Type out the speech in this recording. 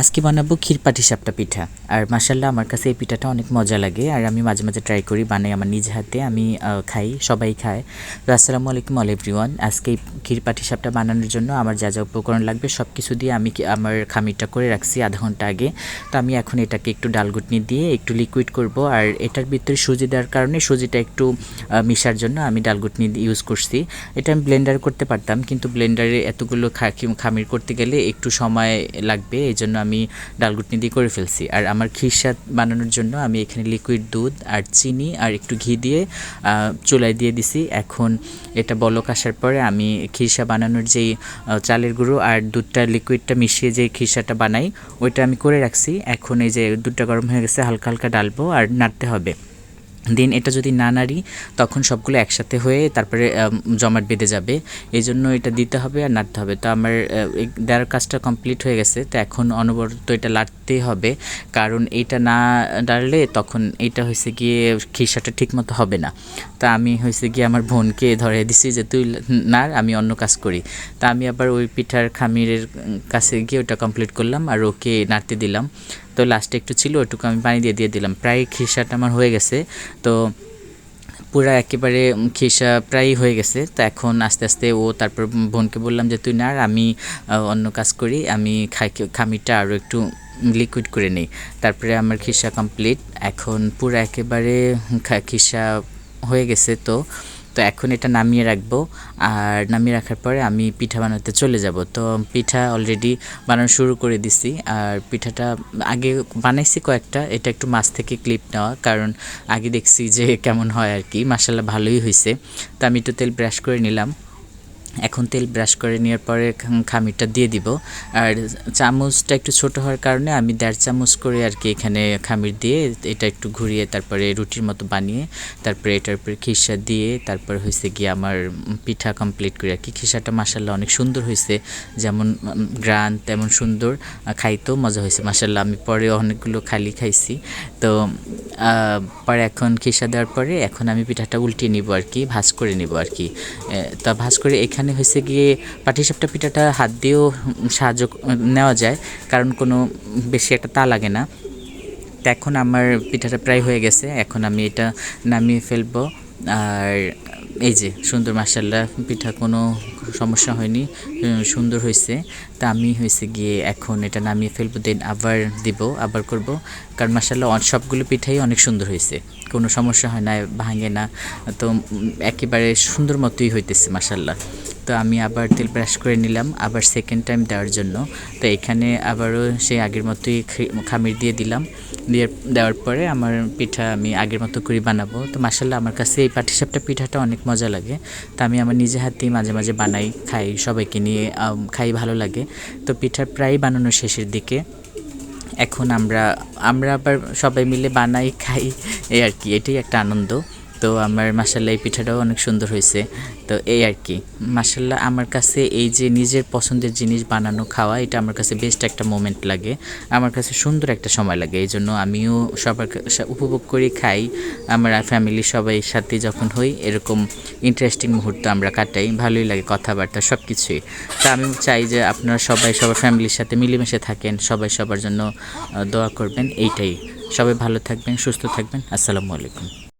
আজকে বানাবো ক্ষীর পাটিসাপটা পিঠা। আর মাসাল্লাহ আমার কাছে এই পিঠাটা অনেক মজা লাগে। আর আমি মাঝে মাঝে ট্রাই করি, বানাই আমার নিজ হাতে। আমি খাই, সবাই খায়। তো আসসালামু আলাইকুম অল এভরিওয়ান আজকে এই ক্ষীর পাটিসাপটা বানানোর জন্য আমার যা যা উপকরণ লাগবে সব কিছু দিয়ে আমি আমার খামিরটা করে রাখছি আধা ঘণ্টা আগে। তো আমি এখন এটাকে একটু ডালগুটনি দিয়ে একটু লিকুইড করব। আর এটার ভিতরে সুজি দেওয়ার কারণে সুজিটা একটু মিশার জন্য আমি ডালগুটনি ইউজ করছি। এটা আমি ব্লেন্ডার করতে পারতাম, কিন্তু ব্লেন্ডারে এতগুলো খামির করতে গেলে একটু সময় লাগবে। এই জন্য আমি ডালগুটনি দিয়ে করে ফেলছি। আর আমার খিরসাদ বানানোর জন্য আমি এখানে লিকুইড দুধ আর চিনি আর একটু ঘি দিয়ে চুলাই দিয়ে দিছি। এখন এটা বলক আসার পরে আমি খিরসা বানানোর যেই চালের গুঁড়ো আর দুধটা লিকুইডটা মিশিয়ে যে খিরসাটা বানাই, ওইটা আমি করে রাখছি। এখন এই যে দুধটা গরম হয়ে গেছে, হালকা হালকা ডালবো আর নাড়তে হবে। দেন এটা যদি না নাড়ি, তখন সবগুলো একসাথে হয়ে তারপরে জমাট বেঁধে যাবে। এই জন্য এটা দিতে হবে আর নাড়তে হবে। তো আমার দেওয়ার কাজটা কমপ্লিট হয়ে গেছে। তো এখন অনবরত এটা লাড়তেই হবে। কারণ এইটা না ডাললে তখন এটা হয়েছে গিয়ে খিসাটা ঠিক মতো হবে না। তা আমি হয়েছে গিয়ে আমার বোনকে ধরে দিছি যে, তুই নাড়, আমি অন্য কাজ করি। তা আমি আবার ওই পিঠার খামিরের কাছে গিয়ে ওটা কমপ্লিট করলাম আর ওকে নাড়তে দিলাম। তো লাস্টে একটু ছিল ওটুকু আমি পানি দিয়ে দিয়ে দিলাম। প্রায় খিসাটা আমার হয়ে গেছে। তো পুরা একেবারে খিসা প্রায় হয়ে গেছে। তো এখন আস্তে আস্তে ও তারপর বোনকে বললাম যে, তুই না আর আমি অন্য কাজ করি, আমি খাই খামিরটা আরও একটু লিকুইড করে নিই। তারপরে আমার খিসা কমপ্লিট এখন পুরো একেবারে খিসা হয়ে গেছে তো তো এখন এটা নামিয়ে রাখব। আর নামিয়ে রাখার পরে আমি পিঠা বানাতে চলে যাব। তো পিঠা অলরেডি বানানো শুরু করে দিছি। আর পিঠাটা আগে বানাইছি কয়েকটা, এটা একটু মাছ থেকে ক্লিপ নেওয়া। কারণ আগে দেখছি যে কেমন হয় আর কি। মাসাল্লাহ ভালোই হয়েছে তো আমি একটু তেল ব্রাশ করে নিলাম। এখন তেল ব্রাশ করে নেওয়ার পরে খামিরটা দিয়ে দিব। আর চামচটা একটু ছোট হওয়ার কারণে আমি দেড় চামচ করে আর কি এখানে খামির দিয়ে এটা একটু ঘুরিয়ে তারপরে রুটির মতো বানিয়ে তারপরে এটার উপরে খিসা দিয়ে তারপর হয়েছে গিয়ে আমার পিঠা কমপ্লিট করি। আর কি খিসাটা মাসাল্লাহ অনেক সুন্দর হয়েছে যেমন গ্রান তেমন সুন্দর খাইতেও মজা হয়েছে মাসাল্লাহ আমি পরে অনেকগুলো খালি খাইছি। তো পরে এখন খিসা দেওয়ার পরে এখন আমি পিঠাটা উল্টিয়ে নিব আর কি, ভাজ করে নিব আর কি। তা ভাজ করে এখানে হয়েছে গিয়ে পাটিসাপটা পিঠাটা হাত দিয়েও সাহায্য নেওয়া যায়, কারণ কোনো বেশি একটা তা লাগে না। তো এখন আমার পিঠাটা প্রায় হয়ে গেছে, এখন আমি এটা নামিয়ে ফেলব। আর এই যে, সুন্দর মাসাল্লাহ পিঠা কোনো সমস্যা হয়নি সুন্দর হয়েছে তা আমি হয়েছে গিয়ে এখন এটা নামিয়ে ফেলব, দেন আবার দিব, আবার করব। কারণ মাসাল্লাহ সবগুলো পিঠাই অনেক সুন্দর হয়েছে কোনো সমস্যা হয় না, ভাঙে না। তো একেবারে সুন্দর মতোই হইতেছে মাসাল্লাহ তো আমি আবার তেল ব্রাশ করে নিলাম, আবার সেকেন্ড টাইম দেওয়ার জন্য। তো এখানে আবারও সেই আগের মতোই খামির দিয়ে দিলাম। দিয়ে দেওয়ার পরে আমার পিঠা আমি আগের মতো করে বানাবো। তো মাসাল্লাহ আমার কাছে এই পাটিসাপটা পিঠাটা অনেক মজা লাগে। তো আমি আমার নিজে হাতেই মাঝে মাঝে বানাই, খাই, সবাইকে নিয়ে খাই ভালো লাগে। তো পিঠা প্রায় বানানো শেষের দিকে। এখন আমরা আমরা আবার সবাই মিলে বানাই, খাই, এই আর কি, এটাই একটা আনন্দ। তো আমার মাসাল্লাহ এই পিঠাটাও অনেক সুন্দর হয়েছে। তো এই আর কি। মাসাল্লাহ আমার কাছে এই যে নিজের পছন্দের জিনিস বানানো, খাওয়া, এটা আমার কাছে বেস্ট একটা মোমেন্ট লাগে। আমার কাছে সুন্দর একটা সময় লাগে, এই জন্য আমিও সবার উপভোগ করে খাই। আমার ফ্যামিলি সবাই সাথে যখন হই, এরকম ইন্টারেস্টিং মুহূর্ত আমরা কাটাই, ভালোই লাগে কথাবার্তা সব কিছুই তা আমি চাই যে আপনারা সবাই সবার ফ্যামিলির সাথে মিলেমিশে থাকেন, সবাই সবার জন্য দোয়া করবেন, এইটাই। সবাই ভালো থাকবেন, সুস্থ থাকবেন, আসসালামু আলাইকুম।